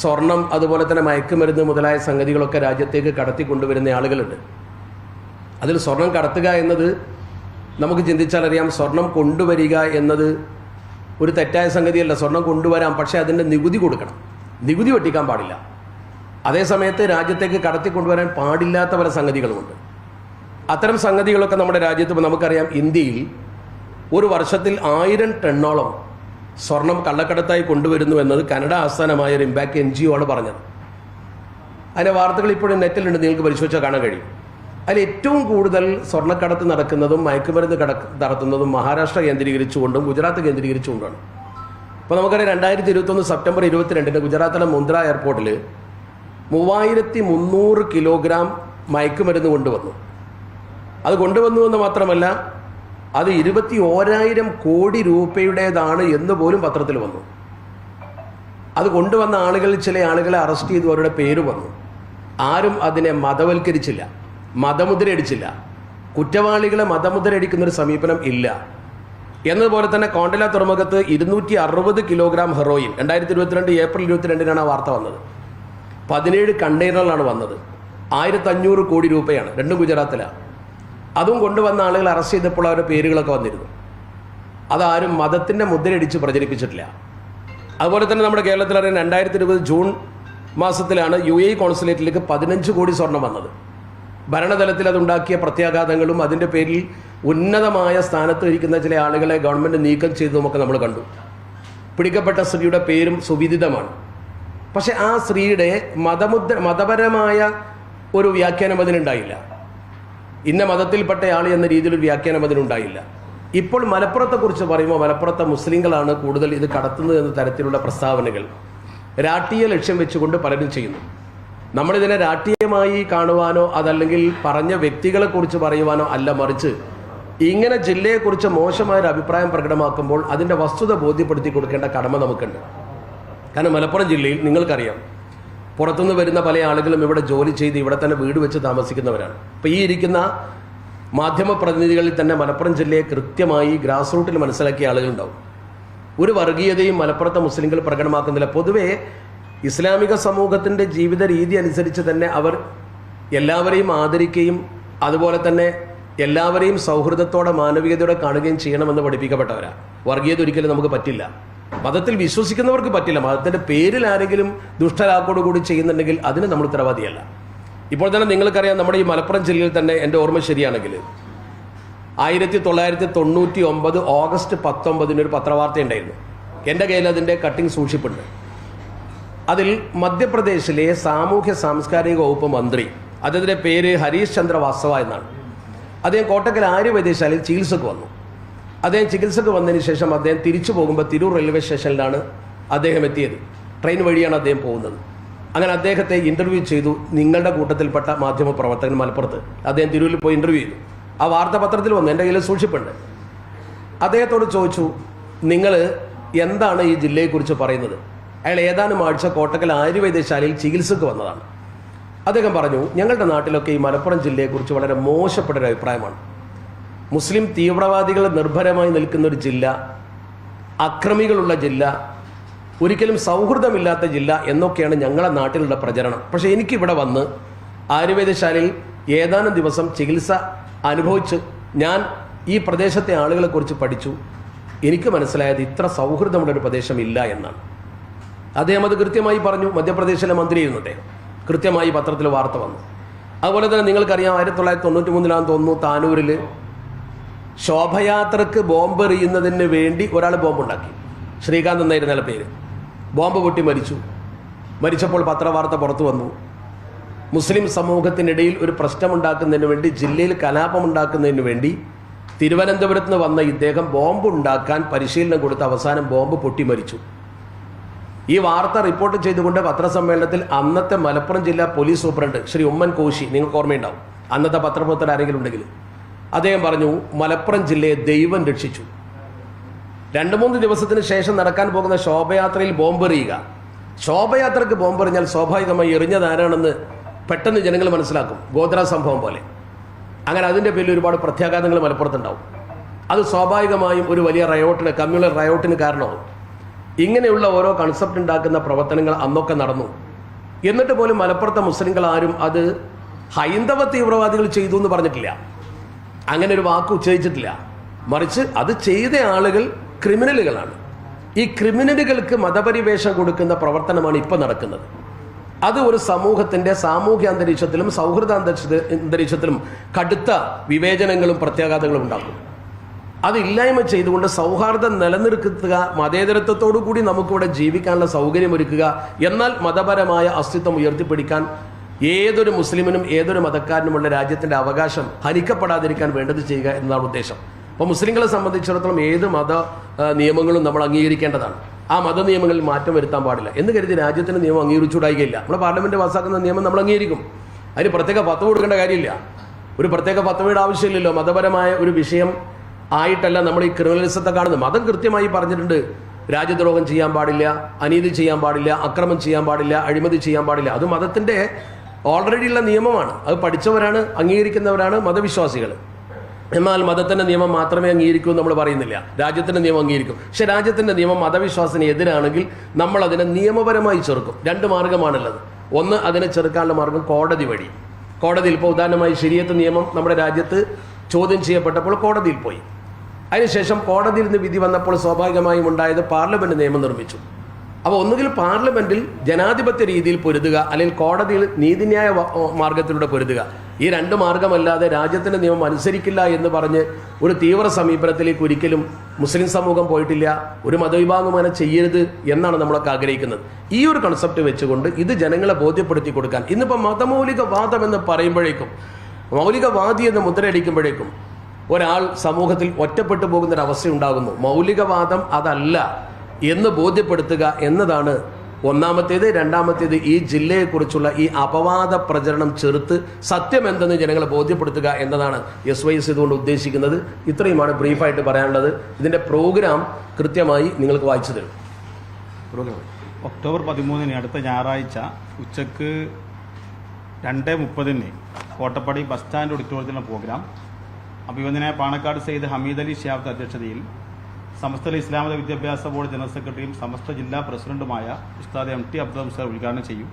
സ്വർണം അതുപോലെ തന്നെ മയക്കുമരുന്ന് മുതലായ സംഗതികളൊക്കെ രാജ്യത്തേക്ക് കടത്തി കൊണ്ടുവരുന്ന ആളുകളുണ്ട്. അതിൽ സ്വർണം കടത്തുക എന്നത് നമുക്ക് ചിന്തിച്ചാൽ അറിയാം സ്വർണം കൊണ്ടുവരിക എന്നത് ഒരു തെറ്റായ സംഗതിയല്ല. സ്വർണം കൊണ്ടുവരാം പക്ഷേ അതിന്റെ നികുതി കൊടുക്കണം. നികുതി വെട്ടിക്കാൻ പാടില്ല. അതേ സമയത്ത് രാജ്യത്തേക്ക് കടത്തി കൊണ്ടുവരാൻ പാടില്ലാത്ത പല സംഗതികളുമുണ്ട്. അത്തരം സംഗതികളൊക്കെ നമ്മുടെ രാജ്യത്ത് നമുക്കറിയാം ഇന്ത്യയിൽ ഒരു വർഷത്തിൽ ആയിരം ടണ്ണോളം സ്വർണം കള്ളക്കടത്തായി കൊണ്ടുവരുന്നു എന്നത് കനഡ ആസ്ഥാനമായ ഒരു ഇമ്പാക്ട് എൻ ജി ഒ ആണ് പറഞ്ഞത്. അതിന്റെ വാർത്തകൾ ഇപ്പോഴും നെറ്റിലുണ്ട്. നിങ്ങൾക്ക് പരിശോധിച്ചാൽ കാണാൻ കഴിയും. അതിൽ ഏറ്റവും കൂടുതൽ സ്വർണക്കടത്ത് നടക്കുന്നതും മയക്കുമരുന്ന് കട നടത്തുന്നതും മഹാരാഷ്ട്ര കേന്ദ്രീകരിച്ചുകൊണ്ടും ഗുജറാത്ത് കേന്ദ്രീകരിച്ചുകൊണ്ടാണ് അപ്പോൾ നമുക്കറിയാം രണ്ടായിരത്തി ഇരുപത്തൊന്ന് സെപ്റ്റംബർ ഇരുപത്തിരണ്ടിന് ഗുജറാത്തിലെ മുന്ദ്ര എയർപോർട്ടിൽ മൂവായിരത്തി മുന്നൂറ് കിലോഗ്രാം മയക്കുമരുന്ന് കൊണ്ടുവന്നു. അത് കൊണ്ടുവന്നു എന്ന് മാത്രമല്ല അത് ഇരുപത്തി ഓരായിരം കോടി രൂപയുടേതാണ് എന്ന് പോലും പത്രത്തിൽ വന്നു. അത് കൊണ്ടുവന്ന ആളുകളിൽ ചില ആളുകളെ അറസ്റ്റ് ചെയ്തു അവരുടെ പേര് വന്നു. ആരും അതിനെ മതവൽക്കരിച്ചില്ല മതമുദ്രയടിച്ചില്ല. കുറ്റവാളികളെ മതമുദ്രയടിക്കുന്നൊരു സമീപനം ഇല്ല. എന്നതുപോലെ തന്നെ കോണ്ടല തുറമുഖത്ത് ഇരുന്നൂറ്റി അറുപത് കിലോഗ്രാം ഹെറോയിൻ രണ്ടായിരത്തി ഇരുപത്തിരണ്ട് ഏപ്രിൽ ഇരുപത്തിരണ്ടിനാണ് ആ വാർത്ത വന്നത്. പതിനേഴ് കണ്ടെയ്നറിലാണ് വന്നത്. ആയിരത്തഞ്ഞൂറ് കോടി രൂപയാണ് രണ്ടും ഗുജറാത്തിലാണ് അതും കൊണ്ടുവന്ന ആളുകൾ അറസ്റ്റ് ചെയ്തപ്പോൾ അവരുടെ പേരുകളൊക്കെ വന്നിരുന്നു. അതാരും മതത്തിന്റെ മുദ്രയടിച്ച് പ്രചരിപ്പിച്ചിട്ടില്ല. അതുപോലെ തന്നെ നമ്മുടെ കേരളത്തിൽ അറിയാൻ രണ്ടായിരത്തി ഇരുപത് ജൂൺ മാസത്തിലാണ് യു എ കോൺസുലേറ്റിലേക്ക് പതിനഞ്ച് കോടി സ്വർണം വന്നത്. ഭരണതലത്തിൽ അതുണ്ടാക്കിയ പ്രത്യാഘാതങ്ങളും അതിന്റെ പേരിൽ ഉന്നതമായ സ്ഥാനത്ത് ഇരിക്കുന്ന ചില ആളുകളെ ഗവൺമെന്റ് നീക്കം ചെയ്തതുമൊക്കെ നമ്മൾ കണ്ടു. പിടിക്കപ്പെട്ട സ്ത്രീയുടെ പേരും സുവിദിതമാണ്. പക്ഷേ ആ സ്ത്രീയുടെ മതമുദ്ര മതപരമായ ഒരു വ്യാഖ്യാനം അതിനുണ്ടായില്ല. ഇന്ന മതത്തിൽപ്പെട്ടയാൾ എന്ന രീതിയിൽ ഒരു വ്യാഖ്യാനം അതിനുണ്ടായില്ല. ഇപ്പോൾ മലപ്പുറത്തെക്കുറിച്ച് പറയുമ്പോൾ മലപ്പുറത്തെ മുസ്ലിങ്ങളാണ് കൂടുതൽ ഇത് കടത്തുന്നത് എന്ന തരത്തിലുള്ള പ്രസ്താവനകൾ രാഷ്ട്രീയ ലക്ഷ്യം വെച്ചുകൊണ്ട് പലരും ചെയ്യുന്നു. നമ്മളിതിനെ രാഷ്ട്രീയമായി കാണുവാനോ അതല്ലെങ്കിൽ പറഞ്ഞ വ്യക്തികളെക്കുറിച്ച് പറയുവാനോ അല്ല മറിച്ച് ഇങ്ങനെ ജില്ലയെക്കുറിച്ച് മോശമായൊരു അഭിപ്രായം പ്രകടമാക്കുമ്പോൾ അതിന്റെ വസ്തുത ബോധ്യപ്പെടുത്തി കൊടുക്കേണ്ട കടമ നമുക്കുണ്ട്. കാരണം മലപ്പുറം ജില്ലയിൽ നിങ്ങൾക്കറിയാം പുറത്തുനിന്ന് വരുന്ന പല ആളുകളും ഇവിടെ ജോലി ചെയ്ത് ഇവിടെ തന്നെ വീട് വെച്ച് താമസിക്കുന്നവരാണ്. അപ്പോൾ ഈ ഇരിക്കുന്ന മാധ്യമ പ്രതിനിധികളിൽ തന്നെ മലപ്പുറം ജില്ലയെ കൃത്യമായി ഗ്രാസ് റൂട്ടിൽ മനസ്സിലാക്കിയ ആളുകളുണ്ടാവും. ഒരു വർഗീയതയും മലപ്പുറത്തെ മുസ്ലിങ്ങൾ പ്രകടമാക്കുന്നില്ല. പൊതുവേ ഇസ്ലാമിക സമൂഹത്തിന്റെ ജീവിത രീതി അനുസരിച്ച് തന്നെ അവർ എല്ലാവരെയും ആദരിക്കുകയും അതുപോലെ തന്നെ എല്ലാവരെയും സൗഹൃദത്തോടെ മാനവികതയോടെ കാണുകയും ചെയ്യണമെന്ന് പഠിപ്പിക്കപ്പെട്ടവരാണ് വർഗീയത ഒരിക്കലും നമുക്ക് പറ്റില്ല. മതത്തിൽ വിശ്വസിക്കുന്നവർക്ക് പറ്റില്ല. മതത്തിന്റെ പേരിൽ ആരെങ്കിലും ദുഷ്ടലാക്കോടുകൂടി ചെയ്യുന്നുണ്ടെങ്കിൽ അതിന് നമ്മൾ ഉത്തരവാദിയല്ല. ഇപ്പോൾ തന്നെ നിങ്ങൾക്കറിയാം നമ്മുടെ ഈ മലപ്പുറം ജില്ലയിൽ തന്നെ എന്റെ ഓർമ്മ ശരിയാണെങ്കിൽ ആയിരത്തി തൊള്ളായിരത്തി തൊണ്ണൂറ്റി ഒമ്പത് ഓഗസ്റ്റ് പത്തൊമ്പതിന് ഒരു പത്രവാർത്ത ഉണ്ടായിരുന്നു. എന്റെ കയ്യിൽ അതിന്റെ കട്ടിംഗ് സൂക്ഷിപ്പുണ്ട്. അതിൽ മധ്യപ്രദേശിലെ സാമൂഹ്യ സാംസ്കാരിക വകുപ്പ് മന്ത്രി അദ്ദേഹത്തിന്റെ പേര് ഹരീഷ് ചന്ദ്ര വാസവ എന്നാണ്. അദ്ദേഹം കോട്ടക്കൽ ആര്യവൈദ്യശാലയിൽ ചികിത്സക്ക് വന്നു. അദ്ദേഹം ചികിത്സക്ക് വന്നതിന് ശേഷം അദ്ദേഹം തിരിച്ചു പോകുമ്പോൾ തിരൂർ റെയിൽവേ സ്റ്റേഷനിലാണ് അദ്ദേഹം എത്തിയത്. ട്രെയിൻ വഴിയാണ് അദ്ദേഹം പോകുന്നത്. അങ്ങനെ അദ്ദേഹത്തെ ഇന്റർവ്യൂ ചെയ്തു നിങ്ങളുടെ കൂട്ടത്തിൽപ്പെട്ട മാധ്യമ പ്രവർത്തകൻ മലപ്പുറത്ത്. അദ്ദേഹം തിരൂരിൽ പോയി ഇന്റർവ്യൂ ചെയ്തു. ആ വാർത്താപത്രത്തിൽ വന്നു എന്റെ കയ്യിൽ സൂക്ഷിപ്പുണ്ട്. അദ്ദേഹത്തോട് ചോദിച്ചു നിങ്ങൾ എന്താണ് ഈ ജില്ലയെക്കുറിച്ച് പറയുന്നത്? അയാൾ ഏതാനും ആഴ്ച കോട്ടക്കൽ ആയുർവേദശാലയിൽ ചികിത്സക്ക് വന്നതാണ്. അദ്ദേഹം പറഞ്ഞു ഞങ്ങളുടെ നാട്ടിലൊക്കെ ഈ മലപ്പുറം ജില്ലയെക്കുറിച്ച് വളരെ മോശപ്പെട്ടൊരു അഭിപ്രായമാണ് മുസ്ലിം തീവ്രവാദികൾ നിർഭരമായി നിൽക്കുന്ന ഒരു ജില്ല അക്രമികളുള്ള ജില്ല ഒരിക്കലും സൗഹൃദമില്ലാത്ത ജില്ല എന്നൊക്കെയാണ് ഞങ്ങളുടെ നാട്ടിലുള്ള പ്രചരണം. പക്ഷേ എനിക്കിവിടെ വന്ന് ആയുർവേദശാലയിൽ ഏതാനും ദിവസം ചികിത്സ അനുഭവിച്ച് ഞാൻ ഈ പ്രദേശത്തെ ആളുകളെക്കുറിച്ച് പഠിച്ചു. എനിക്ക് മനസ്സിലായത് ഇത്ര സൗഹൃദമുള്ള ഒരു പ്രദേശം ഇല്ല എന്നാണ്. അദ്ദേഹം അത് കൃത്യമായി പറഞ്ഞു. മധ്യപ്രദേശിലെ മന്ത്രിയായിരുന്നു അദ്ദേഹം. കൃത്യമായി പത്രത്തിൽ വാർത്ത വന്നു. അതുപോലെ തന്നെ നിങ്ങൾക്കറിയാം ആയിരത്തി തൊള്ളായിരത്തി തൊണ്ണൂറ്റി മൂന്നിലാണെന്ന് തോന്നുന്നു താനൂരിൽ ശോഭയാത്രക്ക് ബോംബ് എറിയുന്നതിന് വേണ്ടി ഒരാൾ ബോംബുണ്ടാക്കി. ശ്രീകാന്ത് എന്നായിരുന്ന പേര്. ബോംബ് പൊട്ടി മരിച്ചു. മരിച്ചപ്പോൾ പത്രവാർത്ത പുറത്തു വന്നു. മുസ്ലിം സമൂഹത്തിനിടയിൽ ഒരു പ്രശ്നമുണ്ടാക്കുന്നതിന് വേണ്ടി ജില്ലയിൽ കലാപമുണ്ടാക്കുന്നതിന് വേണ്ടി തിരുവനന്തപുരത്ത് നിന്ന് വന്ന ഇദ്ദേഹം ബോംബ് ഉണ്ടാക്കാൻ പരിശീലനം കൊടുത്ത് അവസാനം ബോംബ് പൊട്ടി മരിച്ചു. ഈ വാർത്ത റിപ്പോർട്ട് ചെയ്തുകൊണ്ട് പത്രസമ്മേളനത്തിൽ അന്നത്തെ മലപ്പുറം ജില്ലാ പോലീസ് സൂപ്രണ്ട് ശ്രീ ഉമ്മൻ കോശി നിങ്ങൾക്ക് ഓർമ്മയുണ്ടാവും. അന്നത്തെ പത്രപ്രവർത്തകർ ആരെങ്കിലും ഉണ്ടെങ്കിൽ. അദ്ദേഹം പറഞ്ഞു മലപ്പുറം ജില്ലയെ ദൈവം രക്ഷിച്ചു. രണ്ട് മൂന്ന് ദിവസത്തിന് ശേഷം നടക്കാൻ പോകുന്ന ശോഭയാത്രയിൽ ബോംബെറിയുക. ശോഭയാത്രക്ക് ബോംബെറിഞ്ഞാൽ സ്വാഭാവികമായി എറിഞ്ഞതാരാണെന്ന് പെട്ടെന്ന് ജനങ്ങൾ മനസ്സിലാക്കും. ഗോത്ര സംഭവം പോലെ. അങ്ങനെ അതിന്റെ പേരിൽ ഒരുപാട് പ്രത്യാഘാതങ്ങൾ മലപ്പുറത്തുണ്ടാവും. അത് സ്വാഭാവികമായും ഒരു വലിയ റയോട്ടിന് കമ്മ്യൂണൽ റയോട്ടിന് കാരണമാവും. ഇങ്ങനെയുള്ള ഓരോ കൺസെപ്റ്റ് ഉണ്ടാക്കുന്ന പ്രവർത്തനങ്ങൾ അന്നൊക്കെ നടന്നു. എന്നിട്ട് പോലും മലപ്പുറത്തെ മുസ്ലിങ്ങൾ ആരും അത് ഹൈന്ദവ തീവ്രവാദികൾ ചെയ്തു എന്ന് പറഞ്ഞിട്ടില്ല. അങ്ങനെ ഒരു വാക്ക് ഉച്ചരിച്ചിട്ടില്ല. മറിച്ച് അത് ചെയ്ത ആളുകൾ ക്രിമിനലുകളാണ്. ഈ ക്രിമിനലുകൾക്ക് മതപരിവേഷം കൊടുക്കുന്ന പ്രവർത്തനമാണ് ഇപ്പം നടക്കുന്നത്. അത് ഒരു സമൂഹത്തിന്റെ സാമൂഹ്യ അന്തരീക്ഷത്തിലും സൗഹൃദ അന്തരീക്ഷ- അന്തരീക്ഷത്തിലും കടുത്ത വിവേചനങ്ങളും പ്രത്യാഘാതങ്ങളും ഉണ്ടാക്കും. അതില്ലായ്മ ചെയ്തുകൊണ്ട് സൗഹാർദ്ദം നിലനിർത്തുക മതേതരത്വത്തോടു കൂടി നമുക്കിവിടെ ജീവിക്കാനുള്ള സൗകര്യം ഒരുക്കുക എന്നാൽ മതപരമായ അസ്തിത്വം ഉയർത്തിപ്പിടിക്കാൻ ഏതൊരു മുസ്ലിമിനും ഏതൊരു മതക്കാരനുമുള്ള രാജ്യത്തിന്റെ അവകാശം ഹനിക്കപ്പെടാതിരിക്കാൻ വേണ്ടത് ചെയ്യുക എന്നതാണ് ഉദ്ദേശം. അപ്പോൾ മുസ്ലിങ്ങളെ സംബന്ധിച്ചിടത്തോളം ഏത് മത നിയമങ്ങളും നമ്മൾ അംഗീകരിക്കേണ്ടതാണ്. ആ മത നിയമങ്ങളിൽ മാറ്റം വരുത്താൻ പാടില്ല. എന്ന് കരുതി രാജ്യത്തിന്റെ നിയമം അംഗീകരിച്ചുകൂടായികയില്ല. നമ്മൾ പാർലമെന്റ് പാസ്സാക്കുന്ന നിയമം നമ്മൾ അംഗീകരിക്കും. അതിന് പ്രത്യേക പത്ത് കൊടുക്കേണ്ട കാര്യമില്ല. ഒരു പ്രത്യേക പത്തവയുടെ ആവശ്യമില്ലല്ലോ. മതപരമായ ഒരു വിഷയം ആയിട്ടല്ല നമ്മൾ ഈ ക്രിമിനലിസത്തെ കാണുന്നത്. മതം കൃത്യമായി പറഞ്ഞിട്ടുണ്ട്. രാജ്യദ്രോഹം ചെയ്യാൻ പാടില്ല അനീതി ചെയ്യാൻ പാടില്ല അക്രമം ചെയ്യാൻ പാടില്ല അഴിമതി ചെയ്യാൻ പാടില്ല. അത് മതത്തിന്റെ ഓൾറെഡി ഉള്ള നിയമമാണ്. അത് പഠിച്ചവരാണ് അംഗീകരിക്കുന്നവരാണ് മതവിശ്വാസികൾ. എന്നാൽ മതത്തിന്റെ നിയമം മാത്രമേ അംഗീകരിക്കൂ നമ്മൾ പറയുന്നില്ല. രാജ്യത്തിന്റെ നിയമം അംഗീകരിക്കും. പക്ഷെ രാജ്യത്തിന്റെ നിയമം മതവിശ്വാസത്തിന് എതിരാണെങ്കിൽ നമ്മൾ അതിനെ നിയമപരമായി ചെറുക്കും. രണ്ട് മാർഗമാണുള്ളത്. ഒന്ന് അതിനെ ചെറുക്കാനുള്ള മാർഗം കോടതി വഴി. കോടതിയിൽ ഇപ്പോൾ ഉദാഹരണമായി ശരിയത്ത് നിയമം നമ്മുടെ രാജ്യത്ത് ചോദ്യം ചെയ്യപ്പെട്ടപ്പോൾ കോടതിയിൽ പോയി. അതിനുശേഷം കോടതിയിൽ നിന്ന് വിധി വന്നപ്പോൾ സ്വാഭാവികമായും ഉണ്ടായത് പാർലമെന്റ് നിയമം നിർമ്മിച്ചു. അപ്പോൾ ഒന്നുകിൽ പാർലമെന്റിൽ ജനാധിപത്യ രീതിയിൽ പൊരുതുക അല്ലെങ്കിൽ കോടതിയിൽ നീതിന്യായ മാർഗത്തിലൂടെ പൊരുതുക. ഈ രണ്ട് മാർഗമല്ലാതെ രാജ്യത്തിന്റെ നിയമം അനുസരിക്കില്ല എന്ന് പറഞ്ഞ് ഒരു തീവ്ര സമീപനത്തിലേക്ക് ഒരിക്കലും മുസ്ലിം സമൂഹം പോയിട്ടില്ല. ഒരു മതവിഭാഗം അങ്ങനെ ചെയ്യരുത് എന്നാണ് നമ്മളൊക്കെ ആഗ്രഹിക്കുന്നത്. ഈ ഒരു കൺസെപ്റ്റ് വെച്ചുകൊണ്ട് ഇത് ജനങ്ങളെ ബോധ്യപ്പെടുത്തി കൊടുക്കാൻ. ഇന്നിപ്പോൾ മതമൗലികവാദം എന്ന് പറയുമ്പോഴേക്കും മൗലികവാദി എന്ന് മുദ്രയടിക്കുമ്പോഴേക്കും ഒരാൾ സമൂഹത്തിൽ ഒറ്റപ്പെട്ടു പോകുന്ന ഒരു അവസ്ഥ ഉണ്ടാകുന്നു മൗലികവാദം അതല്ല. എന്ന് ബോധ്യപ്പെടുത്തുക എന്നതാണ് ഒന്നാമത്തേത്. രണ്ടാമത്തേത് ഈ ജില്ലയെക്കുറിച്ചുള്ള ഈ അപവാദ പ്രചരണം ചെറുത്ത് സത്യം എന്തെന്ന് ജനങ്ങളെ ബോധ്യപ്പെടുത്തുക എന്നതാണ് എസ് വൈ എസ് ഇതുകൊണ്ട് ഉദ്ദേശിക്കുന്നത്. ഇത്രയുമാണ് ബ്രീഫായിട്ട് പറയാനുള്ളത്. ഇതിന്റെ പ്രോഗ്രാം കൃത്യമായി നിങ്ങൾക്ക് വായിച്ചു തരും. ഒക്ടോബർ പതിമൂന്നിന് അടുത്ത ഞായറാഴ്ച ഉച്ചയ്ക്ക് രണ്ട് മുപ്പതിന് കോട്ടപ്പടി ബസ് സ്റ്റാൻഡ് ഓഡിറ്റോറിയത്തിലുള്ള പ്രോഗ്രാം. അഭിവന്ദനായ പാണക്കാട് സെയ്ദ് ഹമീദ് അലി ഷിയാബ് അധ്യക്ഷതയിൽ സമസ്ത ഇസ്ലാമത വിദ്യാഭ്യാസ ബോർഡ് ജനറൽ സെക്രട്ടറിയും സമസ്ത ജില്ലാ പ്രസിഡന്റുമായ ഉസ്താദ് എം ടി അബ്ദുൽ സാർ ഉദ്ഘാടനം ചെയ്യും.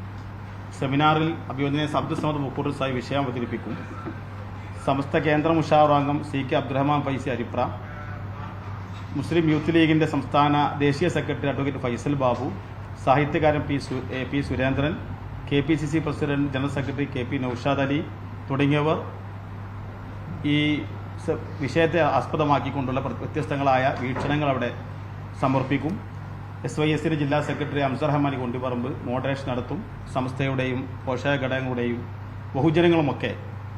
സെമിനാറിൽ അഭിയോജനെ അബ്ദുൽ സമദ് സായി വിഷയം അവതരിപ്പിക്കും. സമസ്ത കേന്ദ്ര മുഷാറാംഗം C K Abdurahman Faizy Aripra. Muslim youth ലീഗിന്റെ സംസ്ഥാന ദേശീയ സെക്രട്ടറി അഡ്വക്കേറ്റ് ഫൈസൽ ബാബു. സാഹിത്യകാരൻ പി സു P Surendran. K P C C president general secretary K P Noushad Ali തുടങ്ങിയവർ. ഈ വിഷയത്തെ ആസ്പദമാക്കിക്കൊണ്ടുള്ള വ്യത്യസ്തങ്ങളായ വീക്ഷണങ്ങൾ അവിടെ സമർപ്പിക്കും എസ് വൈ എസിന്റെ ജില്ലാ സെക്രട്ടറി അംസർഹമാനി കൊണ്ടിപ്പറമ്പ് മോഡറേഷൻ നടത്തും. സംസ്ഥയുടെയും പോഷക ഘടകങ്ങളുടെയും ബഹുജനങ്ങളുമൊക്കെ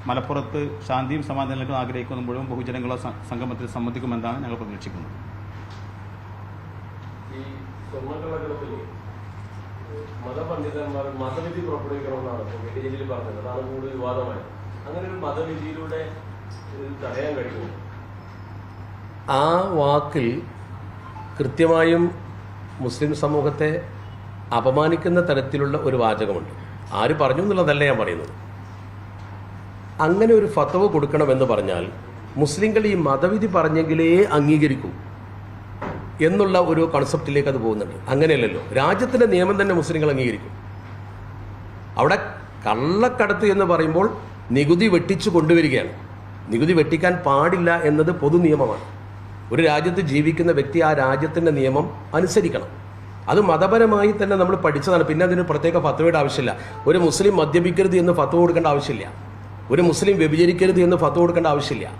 മലപ്പുറത്ത് ശാന്തിയും സമാധാനത്തിലും ആഗ്രഹിക്കുന്ന മുഴുവൻ ബഹുജനങ്ങളെ സംഗമത്തിൽ സംബന്ധിക്കുമെന്നാണ് ഞങ്ങൾ പ്രതീക്ഷിക്കുന്നത്. മതപണ്ഡിതന്മാർ മതവിധി പുറപ്പെടുവിക്കണമെന്നാണ് പറഞ്ഞത്. അതാണ് കൂടുതൽ വിവാദമായത് അങ്ങനെ ഒരു മതവിധിയിലൂടെ ആ വാക്കിൽ കൃത്യമായും മുസ്ലിം സമൂഹത്തെ അപമാനിക്കുന്ന തരത്തിലുള്ള ഒരു വാചകമുണ്ട്. ആര് പറഞ്ഞു എന്നുള്ളതല്ല ഞാൻ പറയുന്നത്. അങ്ങനെ ഒരു ഫത്തവ് കൊടുക്കണമെന്ന് പറഞ്ഞാൽ മുസ്ലിങ്ങൾ ഈ മതവിധി പറഞ്ഞെങ്കിലേ അംഗീകരിക്കൂ എന്നുള്ള ഒരു കൺസെപ്റ്റിലേക്ക് അത് പോകുന്നുണ്ട്. അങ്ങനെയല്ലല്ലോ. രാജ്യത്തിന്റെ നിയമം തന്നെ മുസ്ലിങ്ങൾ അംഗീകരിക്കും. അവിടെ കള്ളക്കടത്ത് എന്ന് പറയുമ്പോൾ നികുതി വെട്ടിച്ചു കൊണ്ടുവരികയാണ്. നികുതി വെട്ടിക്കാൻ പാടില്ല എന്നത് പൊതു നിയമമാണ്. ഒരു രാജ്യത്ത് ജീവിക്കുന്ന വ്യക്തി ആ രാജ്യത്തിന്റെ നിയമം അനുസരിക്കണം. അത് മതപരമായി തന്നെ നമ്മൾ പഠിച്ചതാണ്. പിന്നെ അതിന് പ്രത്യേക ഫത്വയുടെ ആവശ്യമില്ല. ഒരു മുസ്ലിം മദ്യപിക്കരുത് എന്ന് ഫത്വ കൊടുക്കേണ്ട ആവശ്യമില്ല. ഒരു മുസ്ലിം വ്യഭിചരിക്കരുത് എന്ന് ഫത്വ കൊടുക്കേണ്ട ആവശ്യമില്ല.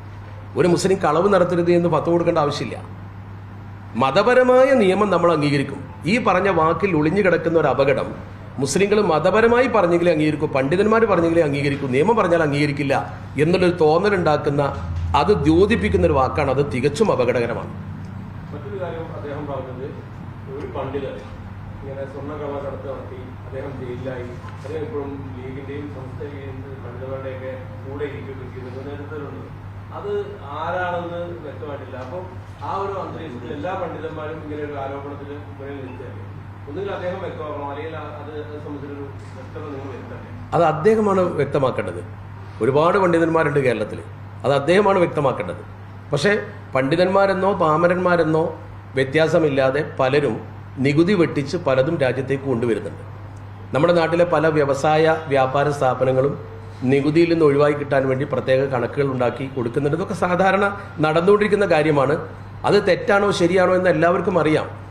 ഒരു മുസ്ലിം കളവ് നടത്തരുത് എന്ന് ഫത്വ കൊടുക്കേണ്ട ആവശ്യമില്ല. മതപരമായ നിയമം നമ്മൾ അംഗീകരിക്കും. ഈ പറഞ്ഞ വാക്കിൽ ഒളിഞ്ഞു കിടക്കുന്ന ഒരു അപകടം മുസ്ലിങ്ങൾ മതപരമായി പറഞ്ഞെങ്കിലേ അംഗീകരിക്കൂ പണ്ഡിതന്മാർ പറഞ്ഞെങ്കിലേ അംഗീകരിക്കൂ നിയമം പറഞ്ഞാൽ അംഗീകരിക്കില്ല എന്നുള്ളൊരു തോന്നലുണ്ടാക്കുന്ന അത് ദ്യോതിപ്പിക്കുന്ന ഒരു വാക്കാണ്. അത് തികച്ചും അപകടകരമാണ്. മറ്റൊരു കാര്യം അദ്ദേഹം പറഞ്ഞത് ഒരു പണ്ഡിതൻ ഇങ്ങനെ സ്വർണ സ്വർണക്കള്ളക്കടത്ത് നടത്തി അദ്ദേഹം ജയിലിലായി. അദ്ദേഹം ഇപ്പോഴും ലീഗിന്റെയും സംസ്ഥയുടെയും പണ്ഡിതന്മാരുടെയൊക്കെ കൂടെ ഇരിക്കുന്നത് നേതൃത്വത്തിലുണ്ട് അത് ആരാണെന്ന് വ്യക്തമായിട്ടില്ല. അപ്പം ആ ഒരു അന്തരീക്ഷത്തിൽ എല്ലാ പണ്ഡിതന്മാരും ഇങ്ങനെ ഒരു ആരോപണത്തിൽ മുന്നിൽ നിൽക്കുകയാണ്. അത് അദ്ദേഹമാണ് വ്യക്തമാക്കേണ്ടത്. ഒരുപാട് പണ്ഡിതന്മാരുണ്ട് കേരളത്തിൽ. അത് അദ്ദേഹമാണ് വ്യക്തമാക്കേണ്ടത്. പക്ഷേ പണ്ഡിതന്മാരെന്നോ പാമരന്മാരെന്നോ വ്യത്യാസമില്ലാതെ പലരും നികുതി വെട്ടിച്ച് പലതും രാജ്യത്തേക്ക് കൊണ്ടുവരുന്നുണ്ട്. നമ്മുടെ നാട്ടിലെ പല വ്യവസായ വ്യാപാര സ്ഥാപനങ്ങളും നികുതിയിൽ നിന്ന് ഒഴിവായി കിട്ടാൻ വേണ്ടി പ്രത്യേക കണക്കുകൾ ഉണ്ടാക്കി കൊടുക്കുന്നുണ്ട്. ഇതൊക്കെ സാധാരണ നടന്നുകൊണ്ടിരിക്കുന്ന കാര്യമാണ്. അത് തെറ്റാണോ ശരിയാണോ എന്ന് എല്ലാവർക്കും അറിയാം.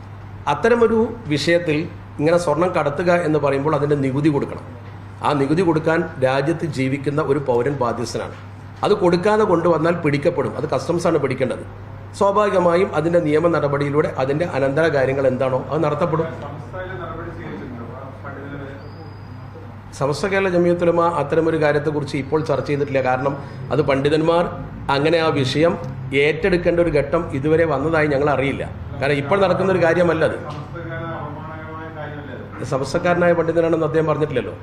അത്തരമൊരു വിഷയത്തിൽ ഇങ്ങനെ സ്വർണം കടത്തുക എന്ന് പറയുമ്പോൾ അതിന്റെ നികുതി കൊടുക്കണം. ആ നികുതി കൊടുക്കാൻ രാജ്യത്ത് ജീവിക്കുന്ന ഒരു പൗരൻ ബാധ്യസ്ഥനാണ്. അത് കൊടുക്കാതെ കൊണ്ടുവന്നാൽ പിടിക്കപ്പെടും. അത് കസ്റ്റംസ് ആണ് പിടിക്കേണ്ടത്. സ്വാഭാവികമായും അതിന്റെ നിയമ നടപടിയിലൂടെ അതിന്റെ അനന്തര കാര്യങ്ങൾ എന്താണോ അത് നടത്തപ്പെടും. സമസ്ത കേരള ജമിയത്തുലമ അത്തരമൊരു കാര്യത്തെക്കുറിച്ച് ഇപ്പോൾ ചർച്ച ചെയ്തിട്ടില്ല. കാരണം അത് പണ്ഡിതന്മാർ അങ്ങനെ ആ വിഷയം ഏറ്റെടുക്കേണ്ട ഒരു ഘട്ടം ഇതുവരെ വന്നതായി ഞങ്ങൾ അറിയില്ല. കാരണം ഇപ്പോൾ നടക്കുന്ന ഒരു കാര്യമല്ല അത്. സമസ്തക്കാരനായ പണ്ഡിതനാണെന്ന് അദ്ദേഹം പറഞ്ഞിട്ടില്ലല്ലോ?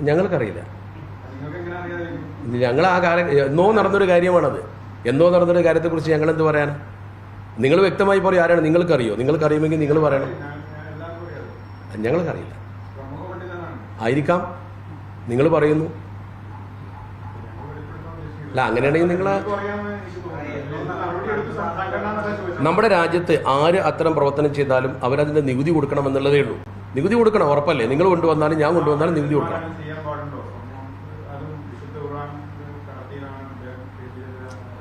ഞങ്ങൾക്കറിയില്ല. ഞങ്ങൾ ആ കാലം എന്നോ നടന്നൊരു കാര്യമാണത്. എന്നോ നടന്നൊരു കാര്യത്തെക്കുറിച്ച് ഞങ്ങൾ എന്ത് പറയാൻ? നിങ്ങൾ വ്യക്തമായി പറയും ആരാണ്? നിങ്ങൾക്കറിയോ? നിങ്ങൾക്കറിയുമെങ്കിൽ നിങ്ങൾ പറയണം. ഞങ്ങൾക്കറിയില്ല. ആയിരിക്കാം. നിങ്ങൾ പറയുന്നു. അല്ല അങ്ങനെയാണെങ്കിൽ നിങ്ങൾ നമ്മുടെ രാജ്യത്ത് ആര് അത്തരം പ്രവർത്തനം ചെയ്താലും അവരതിന്റെ നികുതി കൊടുക്കണം എന്നുള്ളതേ ഉള്ളൂ. നികുതി കൊടുക്കണം ഉറപ്പല്ലേ? നിങ്ങൾ കൊണ്ടുവന്നാലും ഞാൻ കൊണ്ടുവന്നാലും നികുതി കൊടുക്കണം.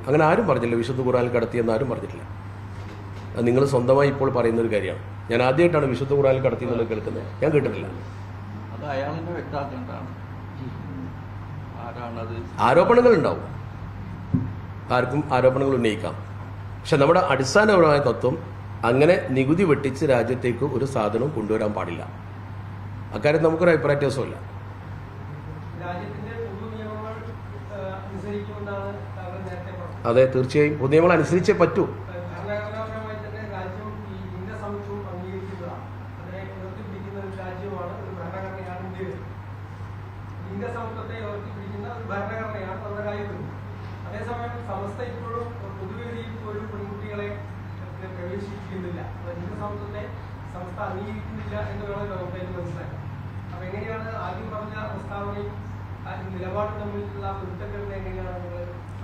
അങ്ങനെ ആരും പറഞ്ഞില്ല വിശുദ്ധ ഖുറാൻ കടത്തിയെന്ന് ആരും പറഞ്ഞിട്ടില്ല. നിങ്ങൾ സ്വന്തമായി ഇപ്പോൾ പറയുന്ന ഒരു കാര്യമാണ്. ഞാൻ ആദ്യമായിട്ടാണ് വിശുദ്ധ ഖുറാൻ കടത്തി എന്നുള്ളത് കേൾക്കുന്നത്. ഞാൻ കേട്ടിട്ടില്ല. ആരാണത്? ആരോപണങ്ങൾ ഉണ്ടാവും ആർക്കും ആരോപണങ്ങൾ ഉന്നയിക്കാം. പക്ഷെ നമ്മുടെ അടിസ്ഥാനപരമായ തത്വം അങ്ങനെ നികുതി വെട്ടിച്ച് രാജ്യത്തേക്ക് ഒരു സാധനവും കൊണ്ടുവരാൻ പാടില്ല. അക്കാര്യം നമുക്കൊരു അഭിപ്രായ വ്യത്യാസമില്ല അതെ തീർച്ചയായും. പൊതു നിയമങ്ങൾ അനുസരിച്ചേ പറ്റൂ ഏഹ്, ഭരണഘടനാപരമായി തന്നെ രാജ്യം ഈ ലിംഗസമത്വം അംഗീകരിക്കുന്നതാണ് അതിനെ ഉയർത്തിപ്പിടിക്കുന്ന ഒരു രാജ്യമാണ് ഒരു ഭരണഘടനയാണ് ഇന്ത്യ ലിംഗസമത്വത്തെ ഉയർത്തിപ്പിടിക്കുന്ന ഒരു ഭരണഘടനയാണ് നമ്മുടെ രാജ്യത്ത് അതേസമയം സമസ്ത ഇപ്പോഴും പൊതുവേദിയിൽ പോലും പെൺകുട്ടികളെ ഏഹ്, പ്രവേശിപ്പിക്കുന്നില്ല അപ്പൊ ലിംഗസമത്വത്തെ അംഗീകരിക്കുന്നില്ല എന്ന് വേണം അതിന് മനസ്സിലാക്കാം. അപ്പൊ എങ്ങനെയാണ് ആദ്യം പറഞ്ഞ പ്രസ്താവനയും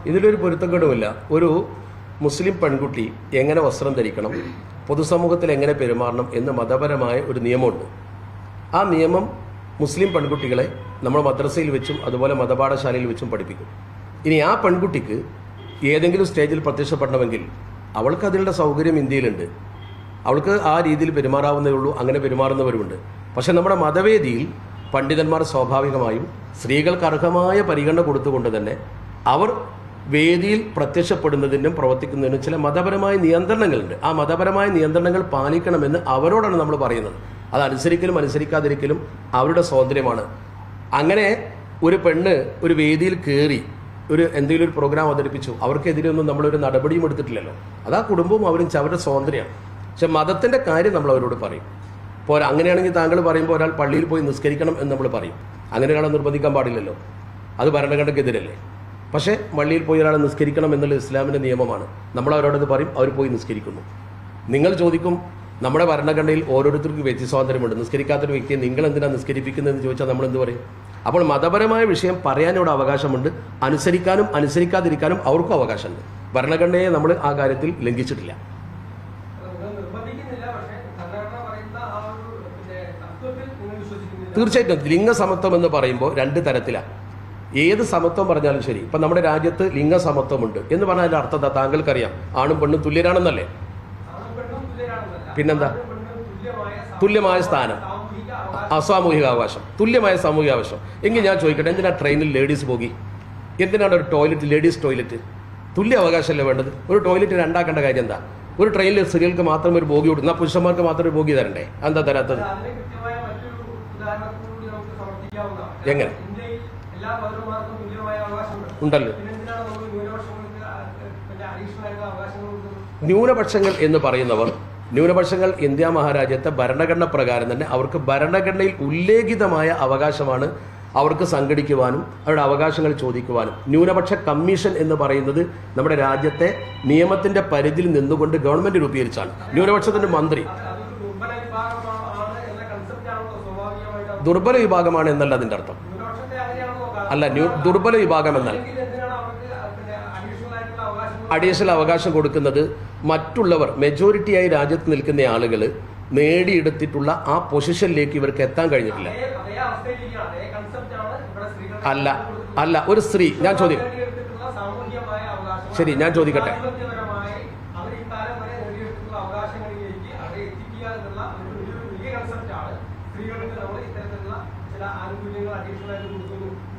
ഇതിലൊരു പൊരുത്തക്കേടുമില്ല. ഒരു മുസ്ലിം പെൺകുട്ടി എങ്ങനെ വസ്ത്രം ധരിക്കണം പൊതുസമൂഹത്തിൽ എങ്ങനെ പെരുമാറണം എന്ന് മതപരമായ ഒരു നിയമമുണ്ട്. ആ നിയമം മുസ്ലിം പെൺകുട്ടികളെ നമ്മൾ മദ്രസയിൽ വെച്ചും അതുപോലെ മതപാഠശാലയിൽ വെച്ചും പഠിപ്പിക്കും. ഇനി ആ പെൺകുട്ടിക്ക് ഏതെങ്കിലും സ്റ്റേജിൽ പ്രത്യക്ഷപ്പെടണമെങ്കിൽ അവൾക്ക് അതിനുള്ള സൗകര്യം ഇന്ത്യയിലുണ്ട്. അവൾക്ക് ആ രീതിയിൽ പെരുമാറാവുന്നേ ഉള്ളൂ അങ്ങനെ പെരുമാറുന്നവരുമുണ്ട്. പക്ഷെ നമ്മുടെ മതവേദിയിൽ പണ്ഡിതന്മാർ സ്വാഭാവികമായും സ്ത്രീകൾക്ക് അർഹമായ പരിഗണന കൊടുത്തുകൊണ്ട് തന്നെ അവർ വേദിയിൽ പ്രത്യക്ഷപ്പെടുന്നതിനും പ്രവർത്തിക്കുന്നതിനും ചില മതപരമായ നിയന്ത്രണങ്ങളുണ്ട്. ആ മതപരമായ നിയന്ത്രണങ്ങൾ പാലിക്കണമെന്ന് അവരോടാണ് നമ്മൾ പറയുന്നത്. അത് അനുസരിക്കാതിരിക്കലും അവരുടെ സ്വാതന്ത്ര്യമാണ്. അങ്ങനെ ഒരു പെണ്ണ് ഒരു വേദിയിൽ കയറി ഒരു എന്തെങ്കിലും ഒരു പ്രോഗ്രാം അവതരിപ്പിച്ചു അവർക്കെതിരെ ഒന്നും നമ്മളൊരു നടപടിയും എടുത്തിട്ടില്ലല്ലോ. അത് കുടുംബവും അവരും അവരുടെ സ്വാതന്ത്ര്യമാണ്. പക്ഷെ മതത്തിന്റെ കാര്യം നമ്മൾ അവരോട് പറയും. ഇപ്പോൾ അങ്ങനെയാണെങ്കിൽ താങ്കൾ പറയുമ്പോൾ ഒരാൾ പള്ളിയിൽ പോയി നിസ്കരിക്കണം എന്ന് നമ്മൾ പറയും. അങ്ങനെ ഒരാളെ നിർബന്ധിക്കാൻ പാടില്ലല്ലോ. അത് ഭരണഘടനയ്ക്കെതിരല്ലേ പക്ഷേ പള്ളിയിൽ പോയി ഒരാൾ നിസ്കരിക്കണം എന്നുള്ള ഇസ്ലാമിന്റെ നിയമമാണ്. നമ്മൾ അവരോടത് പറയും അവർ പോയി നിസ്കരിക്കുന്നു. നിങ്ങൾ ചോദിക്കും നമ്മുടെ ഭരണഘടനയിൽ ഓരോരുത്തർക്കും വ്യക്തി സ്വാതന്ത്ര്യമുണ്ട്. നിസ്കരിക്കാത്തൊരു വ്യക്തിയെ നിങ്ങൾ എന്തിനാണ് നിസ്കരിപ്പിക്കുന്നതെന്ന് ചോദിച്ചാൽ നമ്മൾ എന്ത് പറയും? അപ്പോൾ മതപരമായ വിഷയം പറയാനോട് അവകാശമുണ്ട്. അനുസരിക്കാനും അനുസരിക്കാതിരിക്കാനും അവർക്കും അവകാശമുണ്ട്. ഭരണഘടനയെ നമ്മൾ ആ കാര്യത്തിൽ ലംഘിച്ചിട്ടില്ല നിങ്ങൾ നിർബന്ധിക്കുന്നില്ല പക്ഷേ ഭരണഘടന പറയുന്ന ആ ഒരു പിന്നെ തത്വത്തിൽ നിങ്ങൾ വിശ്വസിക്കുന്നില്ല തീർച്ചയായിട്ടും ലിംഗസമത്വം എന്ന് പറയുമ്പോൾ രണ്ട് തരത്തിലാണ് ഏത് സമത്വം പറഞ്ഞാലും ശരി. ഇപ്പം നമ്മുടെ രാജ്യത്ത് ലിംഗസമത്വമുണ്ട് എന്ന് പറഞ്ഞാൽ അതിന്റെ അർത്ഥം എന്താ? താങ്കൾക്കറിയാം. ആണും പെണ്ണും തുല്യരാണെന്നല്ലേ? പിന്നെന്താ? തുല്യമായ സ്ഥാനം. സാമൂഹിക അസാമൂഹിക അവകാശം തുല്യമായ സാമൂഹിക അവകാശം എങ്കിൽ ഞാൻ ചോദിക്കട്ടെ എന്തിനാണ് ട്രെയിനിൽ ലേഡീസ് പോകി? എന്തിനാണ് ഒരു ടോയ്ലറ്റ് ലേഡീസ് ടോയ്ലറ്റ്? തുല്യ അവകാശമല്ലേ വേണ്ടത്? ഒരു ടോയ്ലറ്റ് രണ്ടാക്കേണ്ട കാര്യം എന്താ? ഒരു ട്രെയിനിൽ സ്ത്രീകൾക്ക് മാത്രം ഒരു ബോഗി കൊടുക്കുന്ന പുരുഷന്മാർക്ക് മാത്രം ഒരു ബോഗി തരണ്ടേ? എന്താ തരാത്തത്? അവകാശങ്ങൾ ഉണ്ടല്ലോ ന്യൂനപക്ഷങ്ങൾ എന്ന് പറയുന്നവർ ന്യൂനപക്ഷങ്ങൾ ഇന്ത്യ മഹാരാജ്യത്തെ ഭരണഘടന പ്രകാരം തന്നെ അവർക്ക് ഭരണഘടനയിൽ ഉല്ലേഖിതമായ അവകാശമാണ് അവർക്ക് സംഘടിക്കുവാനും അവരുടെ അവകാശങ്ങൾ ചോദിക്കുവാനും. ന്യൂനപക്ഷ കമ്മീഷൻ എന്ന് പറയുന്നത് നമ്മുടെ രാജ്യത്തെ നിയമത്തിന്റെ പരിധിയിൽ നിന്നുകൊണ്ട് ഗവൺമെന്റ് രൂപീകരിച്ചാണ്. ന്യൂനപക്ഷത്തിന്റെ മന്ത്രി അത് അതൊരു ദുർബല വിഭാഗമാണ് എന്ന കൺസെപ്റ്റാണല്ലോ സ്വാഭാവികമായിട്ട് അത് ദുർബല വിഭാഗമാണ് എന്നല്ല അതിന്റെ അർത്ഥം അല്ല ന്യൂ ദുർബല വിഭാഗം എന്നാൽ അഡീഷണൽ അവകാശം കൊടുക്കുന്നത് മറ്റുള്ളവർ മെജോറിറ്റിയായി രാജ്യത്ത് നിൽക്കുന്ന ആളുകൾ നേടിയെടുത്തിട്ടുള്ള ആ പൊസിഷനിലേക്ക് ഇവർക്ക് എത്താൻ കഴിഞ്ഞിട്ടില്ല അല്ല അല്ല ഒരു സ്ത്രീ ഞാൻ അവകാശങ്ങൾ ശരി, ഞാൻ ചോദിക്കട്ടെ. ജനാധിപത്യപരമായി അവർ ഇക്കാലം വരെ നേടിയെടുത്തിട്ടുള്ള അവകാശങ്ങളിലേക്ക് അവരെ എത്തിക്കുക എന്നുള്ള ഒരു ഒരു വലിയ കൺസെപ്റ്റ് ആണ് സ്ത്രീകൾക്ക് നമ്മൾ ഇത്തരത്തിലുള്ള ചില ആനുകൂല്യങ്ങൾ അഡീഷണൽ ആയിട്ട് കൊടുക്കുന്നു ശരി ഞാൻ ചോദിക്കട്ടെ സംവരണം എന്ന് പറയുന്നത് പോലും അതിന്റെ പോലും അടിസ്ഥാന സത്ത എന്ന് പറയുന്നത് അതാണ് ശരി സംവരണത്തെ നമ്മൾ നിഷേധിക്കരുതെന്ന് പറയാൻ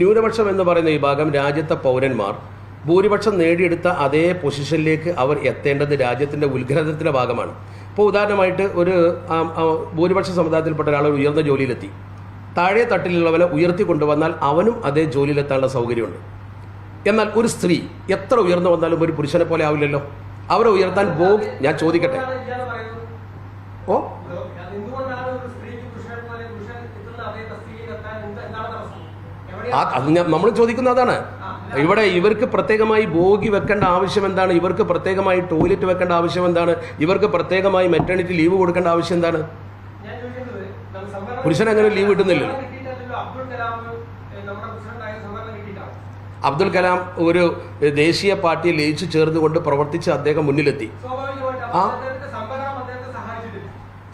ന്യൂനപക്ഷം എന്ന് പറയുന്ന വിഭാഗം രാജ്യത്തെ പൗരന്മാർ ഭൂരിപക്ഷം നേടിയെടുത്ത അതേ പൊസിഷനിലേക്ക് അവർ എത്തേണ്ടത് രാജ്യത്തിന്റെ ഉത്ഗ്രഥത്തിന്റെ ഭാഗമാണ്. ഇപ്പോൾ ഉദാഹരണമായിട്ട് ഒരു ഭൂരിപക്ഷ സമുദായത്തിൽപ്പെട്ട ഒരാൾ ഉയർന്ന ജോലിയിലെത്തി. താഴെ തട്ടിലുള്ളവനെ ഉയർത്തി കൊണ്ടുവന്നാൽ അവനും അതേ ജോലിയിലെത്താനുള്ള സൗകര്യമുണ്ട്. എന്നാൽ ഒരു സ്ത്രീ എത്ര ഉയർന്നു വന്നാലും ഒരു പുരുഷനെ പോലെ ആവില്ലല്ലോ. അവരെ ഉയർത്താൻ ബോ ഞാൻ ചോദിക്കട്ടെ? ഓ അത് എന്തുകൊണ്ടാണ് ഒരു സ്ത്രീക്ക് പുരുഷനെ പോലെ പുരുഷൻ എത്തുന്ന അതേ തസ്തികയിൽ എത്താൻ എന്ത് എന്താണ് തടസ്സം ആ എവിടെയാണ് അത് നമ്മൾ ചോദിക്കുന്ന അതാണ്. ഇവിടെ ഇവർക്ക് പ്രത്യേകമായി ബോഗി വെക്കേണ്ട ആവശ്യം എന്താണ്? ഇവർക്ക് പ്രത്യേകമായി ടോയ്ലറ്റ് വെക്കേണ്ട ആവശ്യം എന്താണ്? ഇവർക്ക് പ്രത്യേകമായി മെറ്റേണിറ്റി ലീവ് കൊടുക്കേണ്ട ആവശ്യം എന്താണ്? പുരുഷൻ അങ്ങനെ ലീവ് കിട്ടുന്നില്ലല്ലോ. അബ്ദുൽ കലാം ഒരു ദേശീയ പാർട്ടിയിൽ ലയിച്ചു ചേർന്നുകൊണ്ട് പ്രവർത്തിച്ച് അദ്ദേഹം മുന്നിലെത്തി. ആ.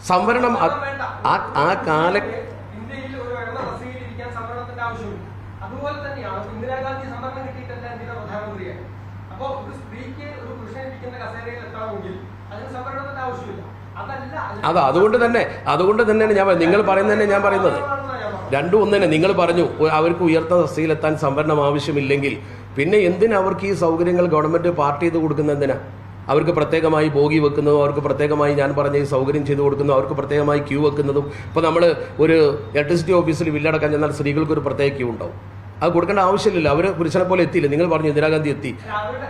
സംവരണം ആ കാല ഇന്ത്യയിൽ ഒരു ഉയർന്ന തസ്തികയിൽ ഇരിക്കാൻ സംവരണത്തിന്റെ ആവശ്യമില്ല അതുപോലെ തന്നെയാണ് ഇപ്പൊ ഇന്ദിരാഗാന്ധി സംവരണം കിട്ടിയിട്ടല്ല ഇന്ത്യയുടെ പ്രധാനമന്ത്രിയായി അപ്പോ ഒരു സ്ത്രീക്ക് ഒരു പുരുഷൻ ഇരിക്കുന്ന കസേരയിൽ എത്തണമെങ്കിൽ അതിന് സംവരണത്തിന്റെ ആവശ്യമില്ല അതല്ല അതിന് അത് അതുകൊണ്ട് തന്നെ അതുകൊണ്ട് തന്നെയാണ് ഞാൻ നിങ്ങൾ പറയുന്നത് തന്നെ ഞാൻ പറയുന്നത്. രണ്ടും ഒന്നു തന്നെ നിങ്ങൾ പറഞ്ഞു അവർക്ക് ഉയർന്ന തസ്തിയിലെത്താൻ സംവരണം ആവശ്യമില്ലെങ്കിൽ. പിന്നെ എന്തിനാ അവർക്ക് ഈ സൗകര്യങ്ങൾ ഗവൺമെന്റ് പാർട്ടി ചെയ്ത് കൊടുക്കുന്നതിനാ എന്തിനാ? അവർക്ക് പ്രത്യേകമായി ബോഗി വെക്കുന്നതും അവർക്ക് പ്രത്യേകമായി ഞാൻ പറഞ്ഞ ഈ സൗകര്യം ചെയ്തു കൊടുക്കുന്നതും അവർക്ക് പ്രത്യേകമായി ക്യൂ വെക്കുന്നതും. ഇപ്പോൾ നമ്മൾ ഒരു ഇലക്ട്രിസിറ്റി ഓഫീസിൽ ബില്ലടക്കാൻ ചെന്നാൽ സ്ത്രീകൾക്ക് ഒരു പ്രത്യേക ക്യൂ ഉണ്ടാവും. അത് കൊടുക്കേണ്ട ആവശ്യമില്ല അവർ പുരുഷനെ പോലെ എത്തിയില്ല? നിങ്ങൾ പറഞ്ഞു ഇന്ദിരാഗാന്ധി എത്തി. അവരുടെ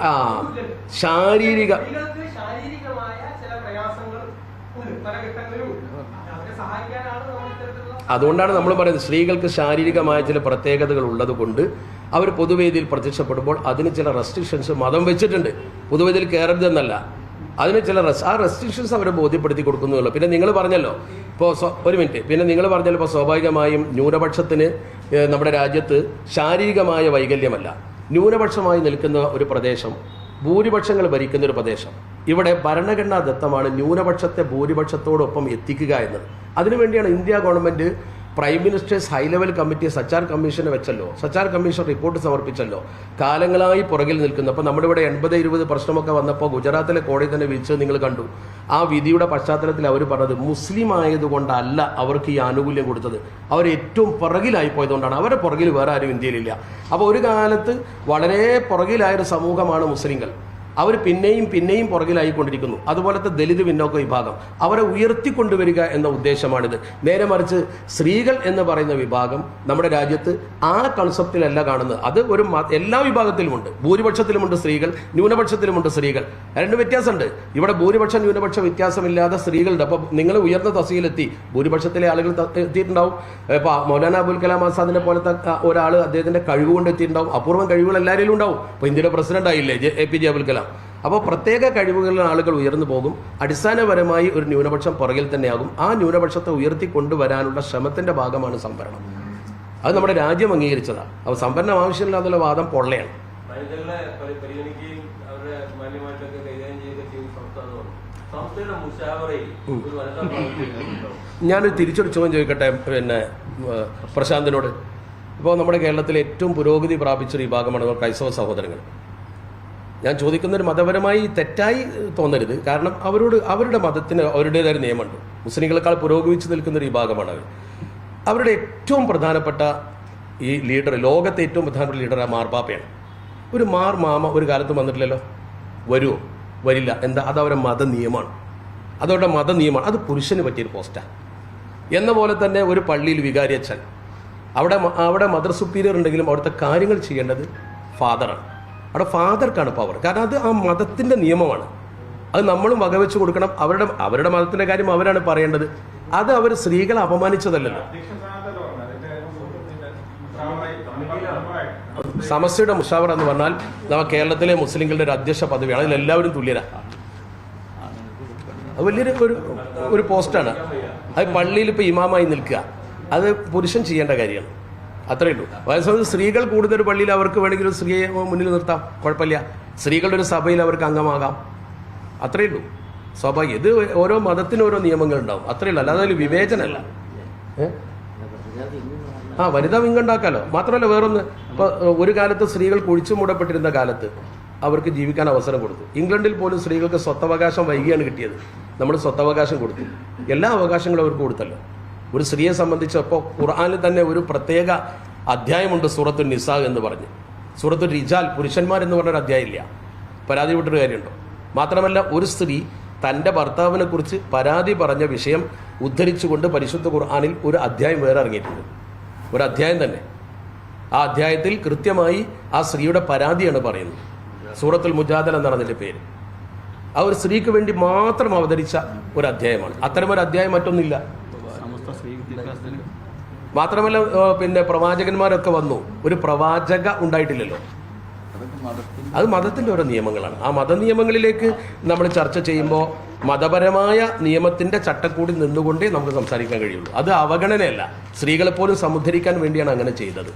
നമ്മൾ ശാരീരിക അതുകൊണ്ടാണ് നമ്മൾ പറയുന്നത് സ്ത്രീകൾക്ക് ശാരീരികമായ ചില പ്രത്യേകതകൾ ഉള്ളത് കൊണ്ട് അവർ പൊതുവേദിയിൽ പ്രത്യക്ഷപ്പെടുമ്പോൾ അതിന് ചില റെസ്ട്രിക്ഷൻസ് മതം വെച്ചിട്ടുണ്ട്. പൊതുവേദിയിൽ കയറരുതെന്നല്ല അതിന് ചില റെസ് ആ റെസ്ട്രിക്ഷൻസ് അവരെ ബോധ്യപ്പെടുത്തി കൊടുക്കുന്നുള്ളൂ. പിന്നെ നിങ്ങൾ പറഞ്ഞല്ലോ ഇപ്പോൾ ഒരു മിനിറ്റ് പിന്നെ നിങ്ങൾ പറഞ്ഞല്ലോ ഇപ്പോൾ സ്വാഭാവികമായും ന്യൂനപക്ഷത്തിന് നമ്മുടെ രാജ്യത്ത് ശാരീരികമായ വൈകല്യമല്ല. ന്യൂനപക്ഷമായി നിൽക്കുന്ന ഒരു പ്രദേശം ഭൂരിപക്ഷങ്ങൾ ഭരിക്കുന്ന ഒരു പ്രദേശം. ഇവിടെ ഭരണഘടനാ ദത്തമാണ് ന്യൂനപക്ഷത്തെ ഭൂരിപക്ഷത്തോടൊപ്പം എത്തിക്കുക എന്നത്. അതിനുവേണ്ടിയാണ് India government prime ministers high level committee Sachar commission വെച്ചല്ലോ. സച്ചാർ കമ്മീഷൻ റിപ്പോർട്ട് സമർപ്പിച്ചല്ലോ. കാലങ്ങളായി പുറകിൽ നിൽക്കുന്നു. അപ്പോൾ നമ്മുടെ ഇവിടെ എൺപത് ഇരുപത് പ്രശ്നമൊക്കെ വന്നപ്പോൾ ഗുജറാത്തിലെ കോടതി തന്നെ വിളിച്ചത് നിങ്ങൾ കണ്ടു. ആ വിധിയുടെ പശ്ചാത്തലത്തിൽ അവർ പറഞ്ഞത് മുസ്ലിം ആയതുകൊണ്ടല്ല അവർക്ക് ഈ ആനുകൂല്യം കൊടുത്തത്. അവർ ഏറ്റവും പുറകിലായി പോയതുകൊണ്ടാണ്. അവരുടെ പുറകിൽ വേറെ ആരും ഇന്ത്യയിലില്ല. അപ്പോൾ ഒരു കാലത്ത് വളരെ പുറകിലായൊരു സമൂഹമാണ് മുസ്ലിങ്ങൾ. അവർ പിന്നെയും പിന്നെയും പുറകിലായിക്കൊണ്ടിരിക്കുന്നു. അതുപോലത്തെ ദലിത് പിന്നോക്ക വിഭാഗം അവരെ ഉയർത്തിക്കൊണ്ടുവരിക എന്ന ഉദ്ദേശമാണിത്. നേരെ മറിച്ച് സ്ത്രീകൾ എന്ന് പറയുന്ന വിഭാഗം നമ്മുടെ രാജ്യത്ത് ആ കൺസെപ്റ്റിലല്ല കാണുന്നത്. അത് ഒരു എല്ലാ വിഭാഗത്തിലുമുണ്ട്. ഭൂരിപക്ഷത്തിലുമുണ്ട് സ്ത്രീകൾ ന്യൂനപക്ഷത്തിലുമുണ്ട് സ്ത്രീകൾ. രണ്ട് വ്യത്യാസമുണ്ട്. ഇവിടെ ഭൂരിപക്ഷ ന്യൂനപക്ഷ വ്യത്യാസമില്ലാതെ സ്ത്രീകളുണ്ട് അപ്പോൾ നിങ്ങൾ ഉയർന്ന തസ്തിയിലെത്തി ഭൂരിപക്ഷത്തിലെ ആളുകൾ എത്തിയിട്ടുണ്ടാവും. ഇപ്പോൾ മൗലാന അബുൽ കലാം ആസാദിനെ പോലത്തെ ഒരാൾ അദ്ദേഹത്തിന്റെ കഴിവുകൊണ്ട് എത്തിയിട്ടുണ്ടാവും. അപൂർവം കഴിവുകൾ എല്ലാവരിലും ഉണ്ടാവും. ഇപ്പോൾ ഇന്ത്യയുടെ പ്രസിഡന്റ് ആയില്ലേ A P J Abul Kalam. അപ്പോൾ പ്രത്യേക കഴിവുകളിലെ ആളുകൾ ഉയർന്നു പോകും. അടിസ്ഥാനപരമായി ഒരു ന്യൂനപക്ഷം പുറകിൽ തന്നെയാകും. ആ ന്യൂനപക്ഷത്തെ ഉയർത്തി കൊണ്ടുവരാനുള്ള ശ്രമത്തിന്റെ ഭാഗമാണ് സംവരണം. അത് നമ്മുടെ രാജ്യം അംഗീകരിച്ചതാണ് അപ്പോൾ സംവരണം ആവശ്യമില്ലാതുള്ള വാദം പൊള്ളയാണ്. ഞാനൊരു തിരിച്ചൊരു ചോദ്യം ചോദിക്കട്ടെ പിന്നെ പ്രശാന്തിനോട്? ഇപ്പോൾ നമ്മുടെ കേരളത്തിൽ ഏറ്റവും പുരോഗതി പ്രാപിച്ചൊരു വിഭാഗമാണ് ക്രൈസ്തവ സഹോദരങ്ങൾ. ഞാൻ ചോദിക്കുന്നൊരു മതപരമായി തെറ്റായി തോന്നരുത്. കാരണം അവരോട് അവരുടെ മതത്തിന് അവരുടേതായ നിയമമുണ്ട്. മുസ്ലിങ്ങളെക്കാൾ പുരോഗമിച്ച് നിൽക്കുന്ന ഒരു വിഭാഗമാണ് അവർ. അവരുടെ ഏറ്റവും പ്രധാനപ്പെട്ട ഈ ലീഡർ ലോകത്തെ ഏറ്റവും പ്രധാനപ്പെട്ട ലീഡർ ആ മാർപ്പാപ്പയാണ് ഒരു മാർ മാമ ഒരു കാലത്ത് വന്നിട്ടില്ലല്ലോ. വരുമോ വരില്ല. എന്താ? അത് അവരുടെ മത നിയമമാണ് അതവരുടെ മത നിയമമാണ് അത് പുരുഷന് പറ്റിയൊരു പോസ്റ്റാണ് എന്ന പോലെ തന്നെ ഒരു പള്ളിയിൽ വികാരി അച്ഛൻ. അവിടെ അവിടെ മദർ സുപ്പീരിയർ ഉണ്ടെങ്കിലും അവിടുത്തെ കാര്യങ്ങൾ ചെയ്യേണ്ടത് ഫാദറാണ്. അവിടെ ഫാദർക്കാണ് പവർ കാരണം അത് ആ മതത്തിന്റെ നിയമമാണ്. അത് നമ്മളും വകവെച്ച് കൊടുക്കണം. അവരുടെ അവരുടെ മതത്തിന്റെ കാര്യം അവരാണ് പറയേണ്ടത്. അത് അവർ സ്ത്രീകളെ അപമാനിച്ചതല്ലല്ലോ. സമസ്യയുടെ മുഷാവർ എന്ന് പറഞ്ഞാൽ നമ്മ കേരളത്തിലെ മുസ്ലിങ്ങളുടെ ഒരു അധ്യക്ഷ പദവിയാണ് അതിൽ എല്ലാവരും തുല്യരാ. അത് വലിയൊരു ഒരു ഒരു പോസ്റ്റാണ്. അത് പള്ളിയിൽ ഇപ്പൊ ഇമാമായി നിൽക്കുക. അത് പുരുഷൻ ചെയ്യേണ്ട കാര്യമാണ്. അത്രയേ ഉള്ളൂ. അതേസമയത്ത് സ്ത്രീകൾ കൂടുതൽ പള്ളിയിൽ അവർക്ക് വേണമെങ്കിൽ ഒരു സ്ത്രീയെ മുന്നിൽ നിർത്താം. കുഴപ്പമില്ല. സ്ത്രീകളുടെ ഒരു സഭയിൽ അവർക്ക് അംഗമാകാം. അത്രയേ ഉള്ളൂ. സ്വാഭാവികം ഇത് ഓരോ മതത്തിനും ഓരോ നിയമങ്ങൾ ഉണ്ടാവും അത്രയേ ഉള്ളൂ. അല്ലാതെ വിവേചനമല്ല. ആ വനിതാ വിങ്ങുണ്ടാക്കാലോ? മാത്രമല്ല വേറൊന്ന്. ഇപ്പോൾ ഒരു കാലത്ത് സ്ത്രീകൾ കുഴിച്ചു മൂടപ്പെട്ടിരുന്ന കാലത്ത് അവർക്ക് ജീവിക്കാൻ അവസരം കൊടുത്തു. ഇംഗ്ലണ്ടിൽ പോലും സ്ത്രീകൾക്ക് സ്വത്തവകാശം വൈകിയാണ് കിട്ടിയത്. നമ്മൾ സ്വത്തവകാശം കൊടുത്തു. എല്ലാ അവകാശങ്ങളും അവർക്ക് കൊടുത്തല്ലോ. ഒരു സ്ത്രീയെ സംബന്ധിച്ചപ്പോൾ ഖുർആാനിൽ തന്നെ ഒരു പ്രത്യേക അധ്യായമുണ്ട് സൂറത്തു നിസാ എന്ന് പറഞ്ഞ്. സൂറത്തു റിജാൽ പുരുഷന്മാരെന്ന് പറഞ്ഞൊരു അധ്യായമില്ല. പരാതി വിട്ടൊരു കാര്യമുണ്ടോ? മാത്രമല്ല ഒരു സ്ത്രീ തന്റെ ഭർത്താവിനെ കുറിച്ച് പരാതി പറഞ്ഞ വിഷയം ഉദ്ധരിച്ചുകൊണ്ട് പരിശുദ്ധ ഖുർആാനിൽ ഒരു അധ്യായം വേറെ ഇറങ്ങിയിട്ടുണ്ട്. ഒരു അധ്യായം തന്നെ. ആ അധ്യായത്തിൽ കൃത്യമായി ആ സ്ത്രീയുടെ പരാതിയാണ് പറയുന്നത്. സൂറത്തുൽ മുജാദൽ എന്നാണ് അതിന്റെ പേര്. ആ ഒരു സ്ത്രീക്ക് വേണ്ടി മാത്രം അവതരിച്ച ഒരു അധ്യായമാണ്. അത്തരമൊരു അധ്യായം മറ്റൊന്നില്ല മാത്രമല്ല പിന്നെ പ്രവാചകന്മാരൊക്കെ വന്നു. ഒരു പ്രവാചക ഉണ്ടായിട്ടില്ലല്ലോ. അത് മതത്തിന്റെ ഓരോ നിയമങ്ങളാണ്. ആ മത നിയമങ്ങളിലേക്ക് നമ്മൾ ചർച്ച ചെയ്യുമ്പോൾ മതപരമായ നിയമത്തിന്റെ ചട്ടക്കൂടിൽ നിന്നുകൊണ്ടേ നമുക്ക് സംസാരിക്കാൻ കഴിയുള്ളൂ. അത് അവഗണനയല്ല. സ്ത്രീകളെ പോലും സമുദ്ധരിക്കാൻ വേണ്ടിയാണ് അങ്ങനെ ചെയ്തത്.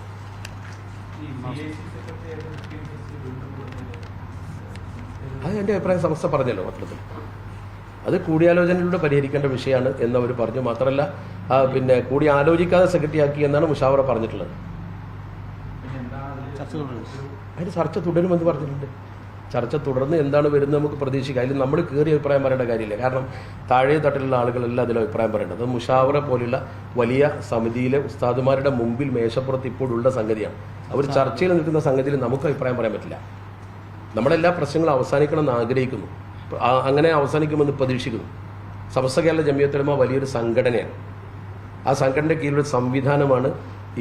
അത് എന്റെ അഭിപ്രായം സമസ്ത പറഞ്ഞല്ലോ മൊത്തത്തിൽ അത് കൂടിയാലോചനയിലൂടെ പരിഹരിക്കേണ്ട വിഷയമാണ് എന്നവർ പറഞ്ഞു. മാത്രമല്ല പിന്നെ കൂടി ആലോചിക്കാതെ സെക്രട്ടറി ആക്കി എന്നാണ് മുഷാവറ പറഞ്ഞിട്ടുള്ളത്. അതിന് ചർച്ച തുടരുമെന്ന് പറഞ്ഞിട്ടുണ്ട്. ചർച്ച തുടർന്ന് എന്താണ് വരുന്നത് നമുക്ക് പ്രതീക്ഷിക്കാം. അതിൽ നമ്മൾ കയറി അഭിപ്രായം പറയേണ്ട കാര്യമില്ല. കാരണം താഴെ തട്ടിലുള്ള ആളുകളെല്ലാം അതിൽ അഭിപ്രായം പറയേണ്ടത്. മുഷാവറ പോലുള്ള വലിയ സമിതിയിലെ ഉസ്താദുമാരുടെ മുമ്പിൽ മേശപ്പുറത്ത് ഇപ്പോഴുള്ള സംഗതിയാണ്. അവർ ചർച്ചയിൽ നിൽക്കുന്ന സംഗതിയിൽ നമുക്ക് അഭിപ്രായം പറയാൻ പറ്റില്ല. നമ്മളെല്ലാ പ്രശ്നങ്ങളും അവസാനിക്കണമെന്ന് ആഗ്രഹിക്കുന്നു. അങ്ങനെ അവസാനിക്കുമെന്ന് പ്രതീക്ഷിക്കുന്നു. സമസ്ത കേരള ജമിയത്തുലമ വലിയൊരു സംഘടനയാണ്. ആ സംഘടനയുടെ കീഴിലൊരു സംവിധാനമാണ്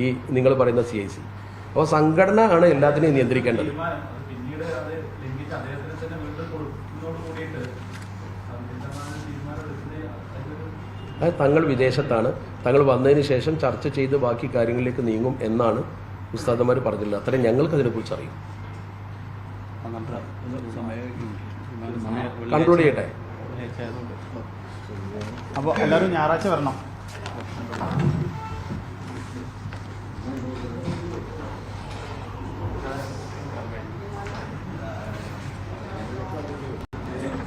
ഈ നിങ്ങൾ പറയുന്ന സി ഐ സി അപ്പോൾ സംഘടന ആണ് എല്ലാത്തിനെയും നിയന്ത്രിക്കേണ്ടത്. അത് തങ്ങൾ വിദേശത്താണ്. തങ്ങൾ വന്നതിന് ശേഷം ചർച്ച ചെയ്ത് ബാക്കി കാര്യങ്ങളിലേക്ക് നീങ്ങും എന്നാണ് ഉസ്താദന്മാർ പറഞ്ഞിട്ടുള്ളത്. അത്രയും ഞങ്ങൾക്ക് അതിനെക്കുറിച്ച് അറിയും. കൺക്ലൂഡ് ചെയ്യട്ടെ? അപ്പോൾ എല്ലാവരും ഞായറാഴ്ച വരണം. Thank you.